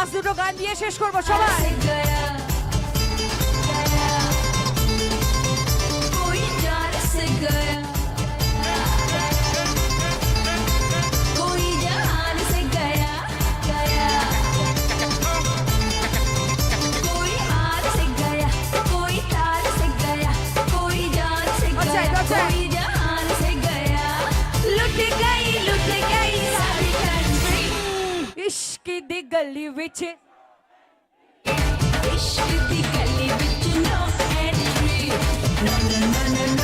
Last দুটো গান দিয়ে শেষ করব সবাই। ਦੀ ਗਲੀ ਵਿੱਚ। ਇਸ਼ਕ ਦੀ ਗਲੀ ਵਿੱਚ ਨੋ ਐਂਟਰੀ ਨਾ ਨਾ ਨਾ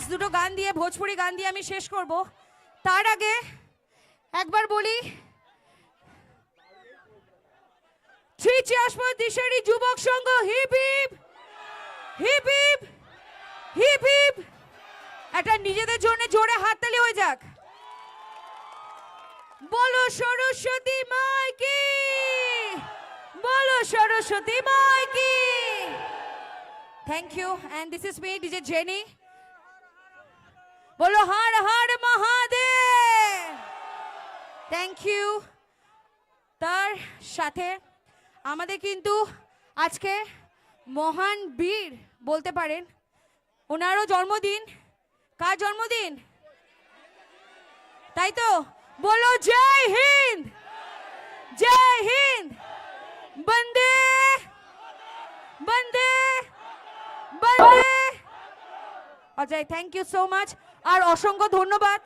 লাস্ট দুটো গান দিয়ে, ভোজপুরি গান দিয়ে আমি শেষ করব। তার আগে একবার বলি শ্রী চাষপত দিশারি যুবক সংঘ, hip hip hip hip hip hip. একটা নিজেদের জন্য জোরে হাততালি হয়ে যাক। বলো সরস্বতী মাই কি? বলো সরস্বতী মাই কি? Thank you and this is me DJ Jenny বলো, হর হর মহাদেব! থ্যাংক ইউ তার সাথে আমাদের কিন্তু আজকে মহান বীর বলতে পারেন। ওনারও জন্মদিন। কার জন্মদিন? তাই তো? বলো, জয় হিন্দ! জয় হিন্দ! বন্দে বন্দে! Ajay thank you so much আর অসংখ্য ধন্যবাদ।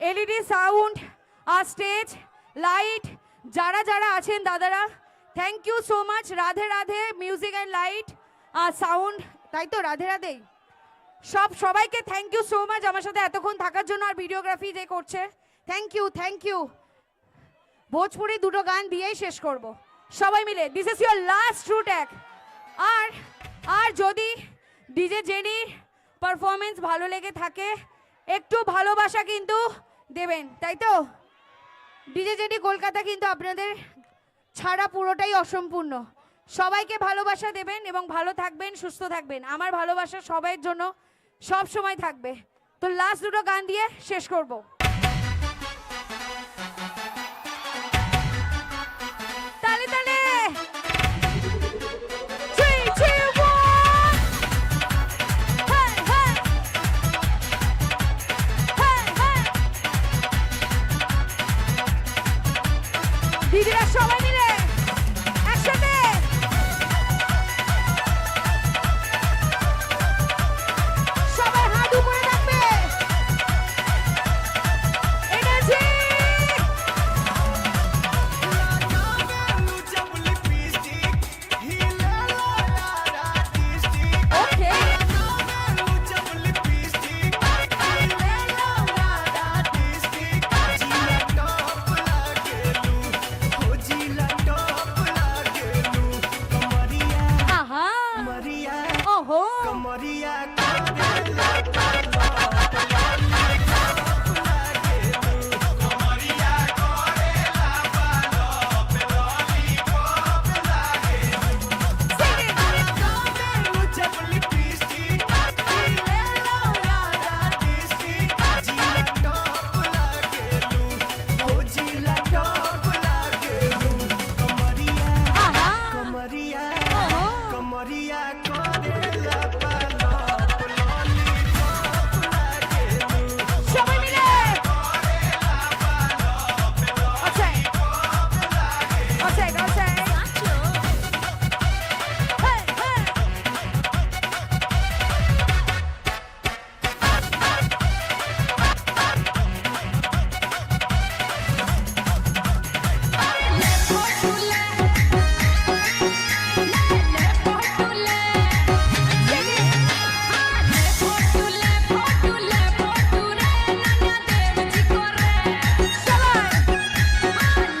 এলইডি সাউন্ড আর স্টেজ লাইট যারা যারা আছেন দাদারা thank you so much Radhe Radhe music and light R sound তাই তো? রাধে রাধে। সব সবাইকে থ্যাংক ইউ সো মাচ আমার সাথে এতক্ষণ থাকার জন্য। আর ভিডিওগ্রাফি যে করছে thank you thank you Bhojpuri দুটো গান দিয়েই শেষ করব। সবাই মিলে this is your last route এক আর আর যদি ডিজে জেনির পারফরমেন্স ভালো লেগে থাকে, একটু ভালোবাসা কিন্তু দেবেন, তাই তো? ডিজে জেডি কলকাতা কিন্তু আপনাদের ছাড়া পুরোটাই অসম্পূর্ণ। সবাইকে ভালোবাসা দেবেন এবং ভালো থাকবেন, সুস্থ থাকবেন। আমার ভালোবাসা সবাইয়ের জন্য সব সময় থাকবে। তো লাস্ট দুটো গান দিয়ে শেষ করব। সবাই home.